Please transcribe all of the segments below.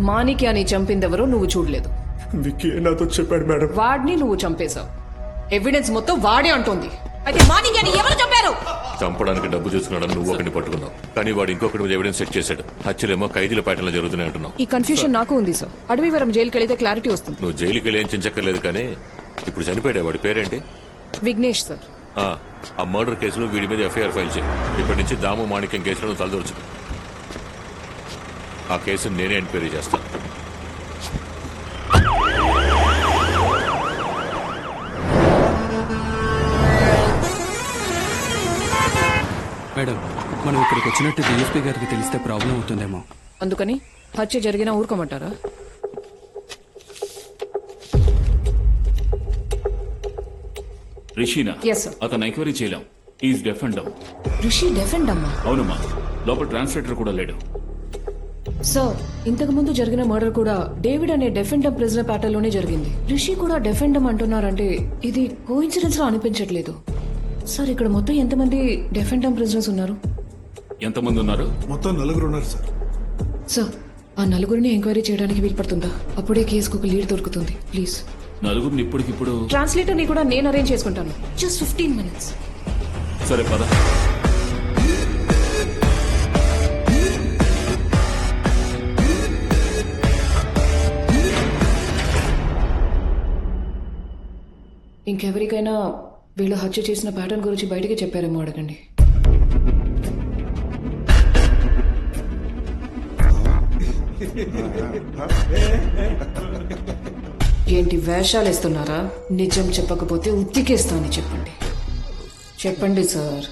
మాణిక్యాన్ని చంపిందెవరో నువ్వు చూడలేదు. విక్కీ నాతో చెప్పాడు మేడం. వాడిని నువ్వు చంపేశావు. ఎవిడెన్స్ మొత్తం వాడే అంటోంది. అయితే మాణిక్యాన్ని ఎవరు చంపారు? చంపడానికి డబ్బు చూసుకున్నాడని నువ్వు ఒకరిని పట్టుకున్నావు. కానీ వాడు ఇంకొకటి మీద ఎవిడెన్స్ సెట్ చేశాడు. హత్యలేమో ఖైదీల ప్యాటర్న్లో జరుగుతున్నాయి అంటున్నావు. ఈ కన్ఫ్యూషన్ నాకు ఉంది సార్ అడవివరం జైలుకి వెళితే క్లారిటీ వస్తుంది. నువ్వు జైలుకి వెళ్ళి ఏం చించక్కర్లేదు కానీ ఇప్పుడు చనిపోయాడు వాడి పేరేంటి? విఘ్నేష్ సార్ ఆ, ఆ మర్డర్ కేసులో వీడి మీద ఎఫ్ఐఆర్ ఫైల్ చేయి. ఇప్పటి నుంచి దాము మాణిక్యం కేసులో నువ్వు తలదొరచు ఆ కేసుని నేనే ఎంక్వైరీ చేస్తాను మేడం మనం ఇక్కడికి వచ్చినట్టు డిఎస్పీ గారికి తెలిస్తే ప్రాబ్లం అవుతుందేమో. అందుకని హత్య జరిగినా ఊరుకోమంటారా? రిషీనా Yes, sir. అతను ఎంక్వైరీ చేయలేం. Is deaf and down Rishi defend అమ్మా అవునమ్మా లోపల ట్రాన్స్లేటర్ కూడా లేడు. సార్ ఇంతకు ముందు జరిగిన మర్డర్ కూడా డేవిడ్ అనే డెఫెండమ్ ప్రిజనర్ ప్యాటర్న్లోనే జరిగింది. రిషి కూడా డెఫెండమ్ అంటున్నారంటే ఇది కోఇన్సిడెన్స్లో అనిపించట్లేదు. సార్ ఇక్కడ మొత్తం ఎంతమంది డెఫెండమ్ ప్రిజనర్స్ ఉన్నారు? ఎంతమంది ఉన్నారు? మొత్తం నలుగురు ఉన్నారు సార్. సార్ ఆ నలుగురిని ఎంక్వైరీ చేయడానికి వీలు పడుతుందా? అప్పుడే కేసుకు ఒక లీడ్ దొరుకుతుంది. ప్లీజ్ నలుగురిని ఇప్పటికిప్పుడు ట్రాన్స్లేటర్ని కూడా నేను అరేంజ్ చేసుకుంటాను. జస్ట్ ఫిఫ్టీన్ మినిట్స్ సరే పద. ఇంకెవరికైనా వీళ్ళు హత్య చేసిన ప్యాటర్న్ గురించి బయటికి చెప్పారేమో అడగండి. ఏంటి వేషాలు వేస్తున్నారా? నిజం చెప్పకపోతే ఉత్తికేస్తా అని చెప్పండి. చెప్పండి సార్.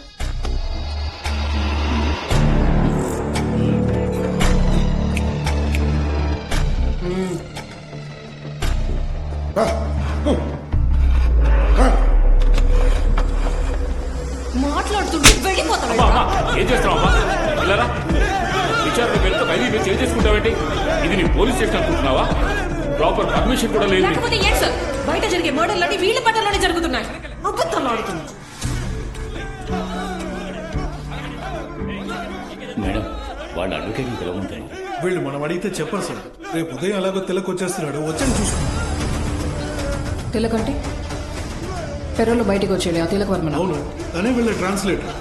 ఏం చేస్తున్నావు అమ్మా? ఇలారా విచారణ పేరుతో ఖైదీ మీద చేంజ్ చేసుకుంటావేంటి? ఇది నీ పోలీస్ స్టేషన్ అనుకుంటున్నావా? ప్రాపర్ పర్మిషన్ కూడా లేదు నీకు. లేకపోతే ఏంటి సార్? బయట జరిగే మర్డర్లన్నీ వీళ్ళ పట్టణంలోనే జరుగుతున్నాయి. అబద్ధాలు మేడం వాళ్ళ అడ్వకేట్ని పిలవమంటాయి వీళ్ళు మనం అడిగితే చెప్పరు సార్. రేపు ఉదయం ఎలాగో తెలకు వచ్చేస్తున్నాడు. వచ్చని చూసుకో. తిలకంటే పెరలో బయటికి వచ్చేది ఆ తిలక వర్మన? అవును తనే వీళ్ళ ట్రాన్స్లేటర్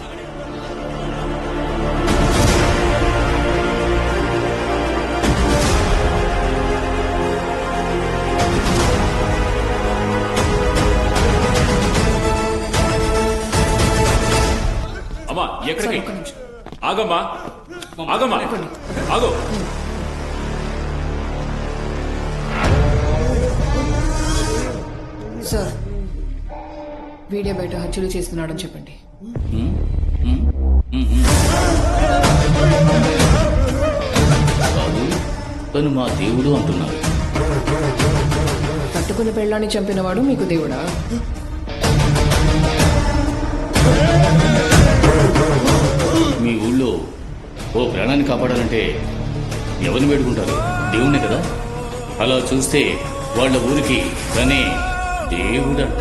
అమ్మా ఎక్కడికి? ఆగమ్మా ఆగమ్మా. ఆగో. సార్ వీడియో బయట హత్యలు చేస్తున్నాడని చెప్పండి. తను మా దేవుడు అంటున్నారు కట్టుకున్న పెళ్ళాన్ని చంపినవాడు మీకు దేవుడా? మీ ఊళ్ళో ఓ ప్రాణాన్ని కాపాడాలంటే ఎవరిని వేడుకుంటారు? దేవుణ్ణే కదా? అలా చూస్తే వాళ్ళ ఊరికి తనే దేవుడంట.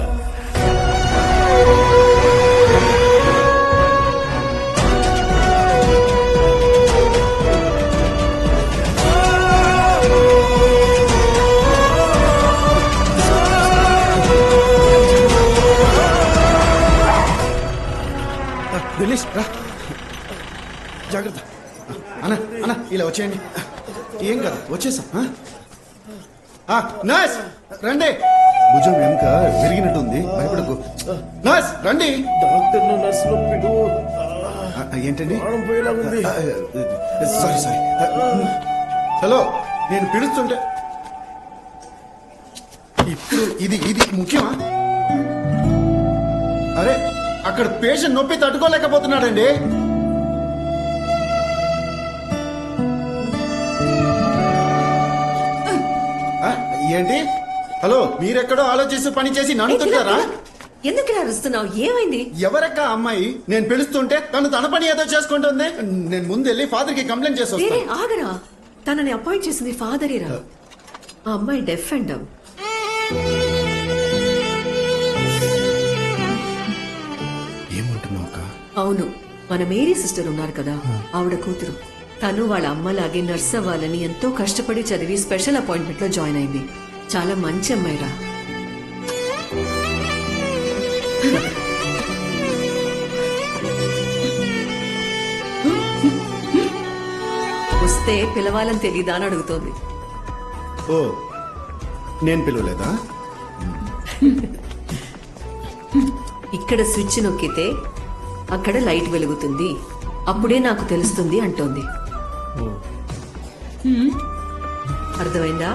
దిలీష్ రా. జాగ్రత్త. అన్న అన్న ఇలా వచ్చేయండి. ఏం కదా వచ్చేసాం నర్స్ రండి. భుజం వెనుక విరిగినట్టుంది భయపడకు. నర్స్ రండి. డాక్టర్ నర్స్ ఏంటండి? Sorry sorry. హలో నేను పిలుస్తుంటే ఇప్పుడు ఇది ఇది ముఖ్యమా? అరే అక్కడ పేషెంట్ నొప్పి తట్టుకోలేకపోతున్నాడండి. ఏంటి? హలో మీరెక్కడో ఆలోచిస్తూ పని చేసి నన్ను తింటారా ఎందుకు ఇలా అరుస్తున్నావు? ఏమైంది? ఎవరక్క అమ్మాయి? నేను పిలుస్తుంటే తను తన పని ఏదో చేసుకుంటుంది. నేను ముందెళ్ళి ఫాదర్కి కంప్లైంట్ చేసి వేరే వస్తాను ఆగరా తనని అపాయింట్ చేసింది ఫాదరేరా ఆ అమ్మాయి డెఫ్ అండ్ డమ్. ఏమంటున్నావు అక్క అవును మన మేరీ సిస్టర్ ఉన్నారు కదా ఆవిడ కూతురు. తను వాళ్ళ అమ్మలాగే నర్స్ అవ్వాలని ఎంతో కష్టపడి చదివి స్పెషల్ అపాయింట్మెంట్లో జాయిన్ అయింది. చాలా మంచి అమ్మాయిరా. వస్తే పిలవాలని తెలీదా అని అడుగుతోంది. ఓ నేను పిలవలేదా? ఇక్కడ స్విచ్ నొక్కితే అక్కడ లైట్ వెలుగుతుంది. అప్పుడే నాకు తెలుస్తుంది అంటోంది. అర్థమైందా?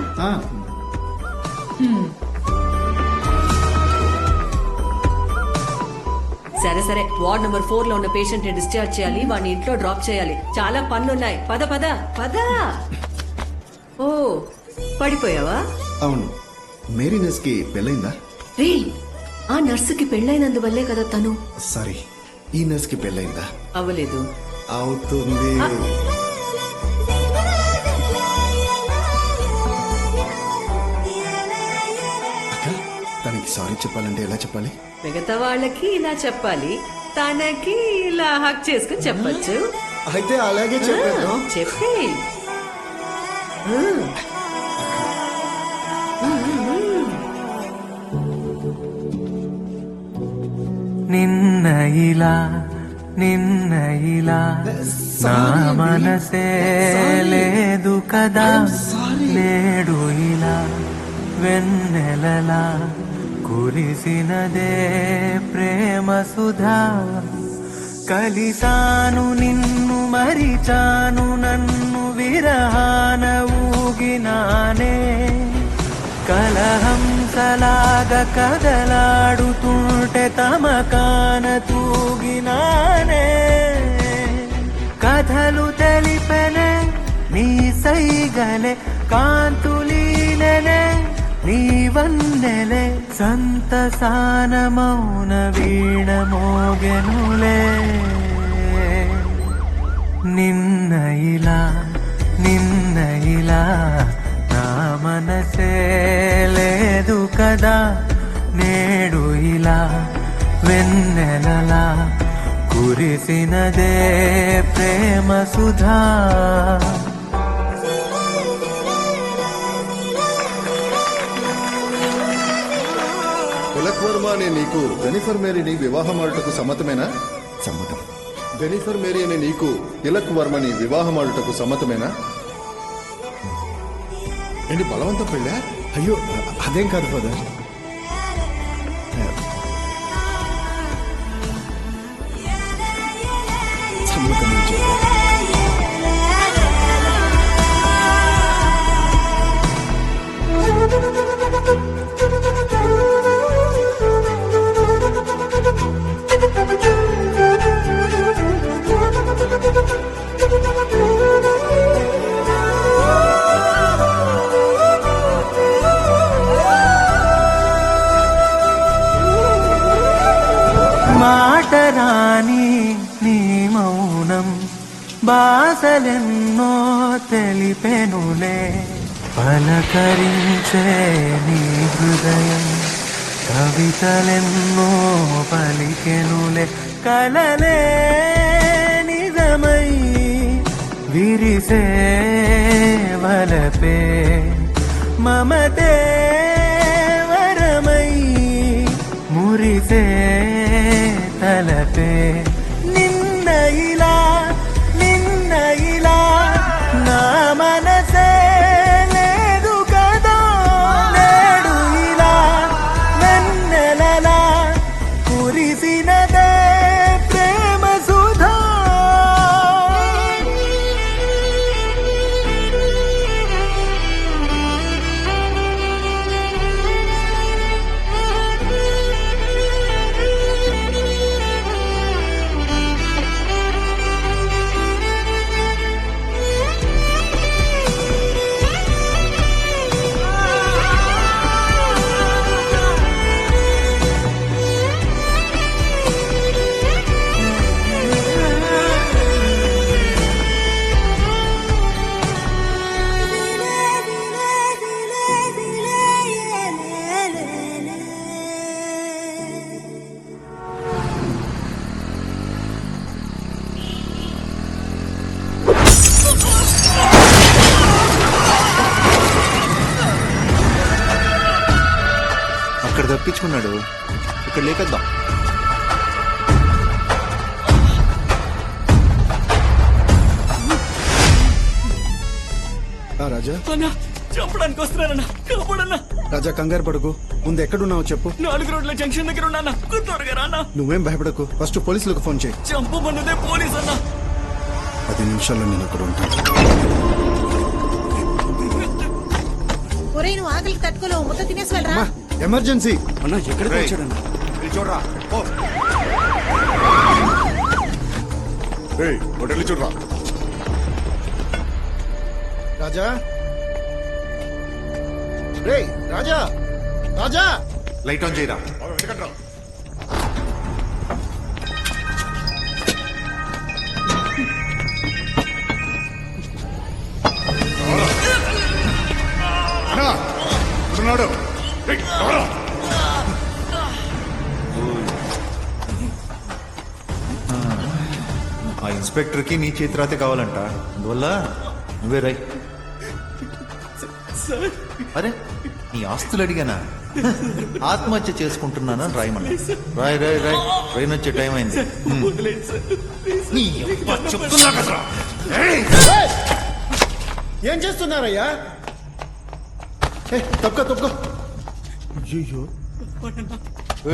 సరే సరే. వార్డ్ నెంబర్ ఫోర్లో ఉన్న పేషెంట్ని డిశ్చార్జ్ చేయాలి వాడిని ఇంట్లో డ్రాప్ చేయాలి. చాలా పనులున్నాయి. పద పద పద. ఓ పడిపోయావా? అవును. మేరీ నర్స్కి పెళ్ళైందా రే ఆ నర్సుకి పెళ్ళైనందువల్లే కదా తను. సారీ ఈ నర్స్కి పెళ్ళైందా అవ్వలేదు. అవుతుంది. సారీ చెప్పాలంటే ఎలా చెప్పాలి? మిగతా వాళ్ళకి ఇలా చెప్పాలి. తనకి ఇలా హక్ చేసుకుని చెప్పచ్చు. అయితే అలాగే చెప్పేద్దాం. చెప్పి. నిన్న ఇలా నిన్న ఇలా నా మనసే లేదు కదా. నేడు ఇలా వెన్నెలలా కురిసినదే ప్రేమ సుధా. కలిసాను నిన్ను మరిచాను నన్ను విరహాన ఊగినానే. కలహంసలాగ కదలాడుతుంటే తమకాన తూగినానే. కథలు తెలిపెనే నీ సైగలే కాంతులీననే. నీ వన్నెలే సంతసాన మౌన వీణ మోగెనులే నిన్న ఇలా నిన్న ఇలా నా మనసే లేదు కదా. నేడు ఇలా వెన్నెలలా కురిసినదే ప్రేమ సుధా. వర్మ అనే నీకు జెనిఫర్ మేరీని వివాహమాడుటకు సమ్మతమేనా? సమ్మతం. జెనిఫర్ మేరీ అనే నీకు తిలక్ వర్మని వివాహమాడుటకు సమ్మతమేనా? ఏంటి బలవంతం పెళ్ళా? అయ్యో అదేం కాదు ఫాదర్ సమ్మతం నుంచి నీ మౌనం బాసలెన్నో తెలిపెనులే. పలకరించే నీ హృదయం కవితలెన్నో పలికెనులే. కలలే నిజమై విరిసే వలపే. మమతే రాజా? అన్నా చంపడానికి వస్తున్నారన్నా కాపాడన్నా. రాజా కంగారు పడకు. ముందు ఎక్కడున్నావో చెప్పు. నాలుగు రోడ్ల జంక్షన్ దగ్గర ఉన్నా త్వరగా రానా? నువ్వేం భయపడకు. ఫస్ట్ పోలీసులకు ఫోన్ చేయి. చంపమన్నదే పోలీస్ అన్నా పది నిమిషాల్లో నేను అక్కడ ఉంటాను. ఒరే నువ్వు ఆకలికి తట్టుకోలేవు. ముద్ద తినేసి వెళ్ళరా అమ్మా, ఎమర్జెన్సీ. అన్నా ఎక్కడికి వచ్చాడన్నా చూడరా. హోటల్ చూడరా. రాజా? రే రాజా! రాజా! లైట్ ఆన్ చేయరా? ఉన్నాడు ఆ ఇన్స్పెక్టర్కి నీ చేతిరాతే కావాలంట. అందువల్ల నువ్వే రై. అరే నీ ఆస్తులు అడిగానా? ఆత్మహత్య చేసుకుంటున్నానని రాయమన్నా? రాయ్ రాయ్ రాయ్. ట్రైన్ వచ్చే టైం అయింది. నీ చెప్తున్నా కదరా ఏయ్! ఏం చేస్తున్నారయ్యా? ఏ, తప్పుకో తప్పుకో అయ్యో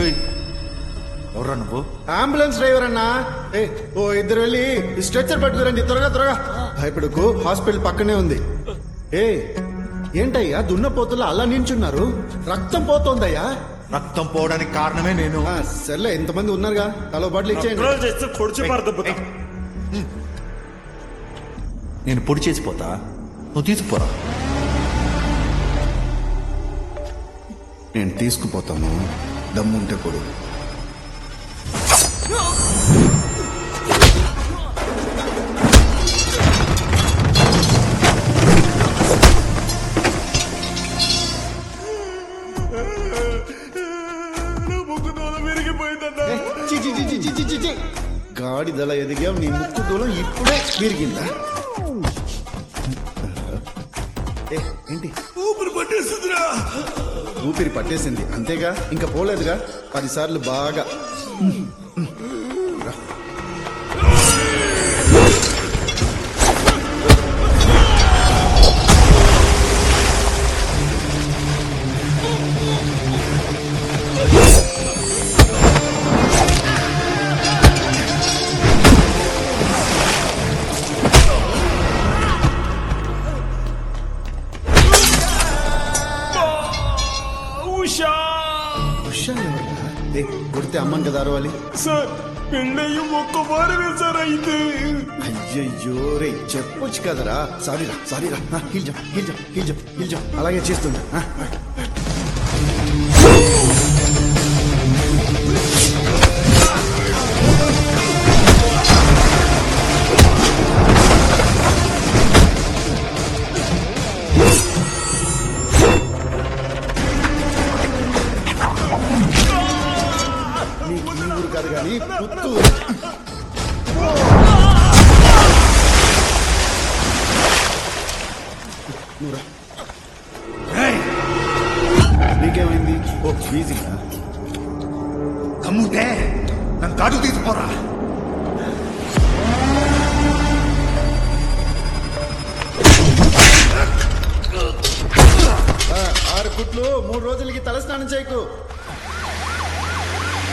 ఏయ్, ఎవర్రా నువ్వు? అంబులెన్స్ డ్రైవర్ అన్నా. ఏ ఓ ఇద్దరు వెళ్ళి స్ట్రెచ్చర్ పట్టుకురండి. త్వరగా త్వరగా. భయపడకు. హాస్పిటల్ పక్కనే ఉంది. ఏ ఏంటయ్యా దున్నపోతులు అలా నించున్నారు? రక్తం పోతోందయ్యా. రక్తం పోవడానికి కారణమే నేను. ఆ, సర్లే ఇంతమంది ఉన్నారుగా తలో బాటిల్ ఇచ్చేయండి. నేను పొడి చేసిపోతా నువ్వు తీసుకుపోరా. నేను తీసుకుపోతాను. దమ్ముంటే కొడు గాడిదల ఎదిగాం నీ ముక్కు దూలం ఇప్పుడే విరిగిందా? ఏంటి? ఊపిరి పట్టేసిందిరా. ఊపిరి పట్టేసింది అంతేగా? ఇంకా పోలేదుగా? పదిసార్లు బాగా. ఒక్క వారమే సార్ అయితే. అయ్యయ్యో రే చెప్పొచ్చు కదరా. సారీరా సారీరా. హిల్జం హిల్జం హిల్జం హిల్జం అలాగే చేస్తున్నా నీకు ఈ ఊరు కాదు కానీ పుత్తూరు.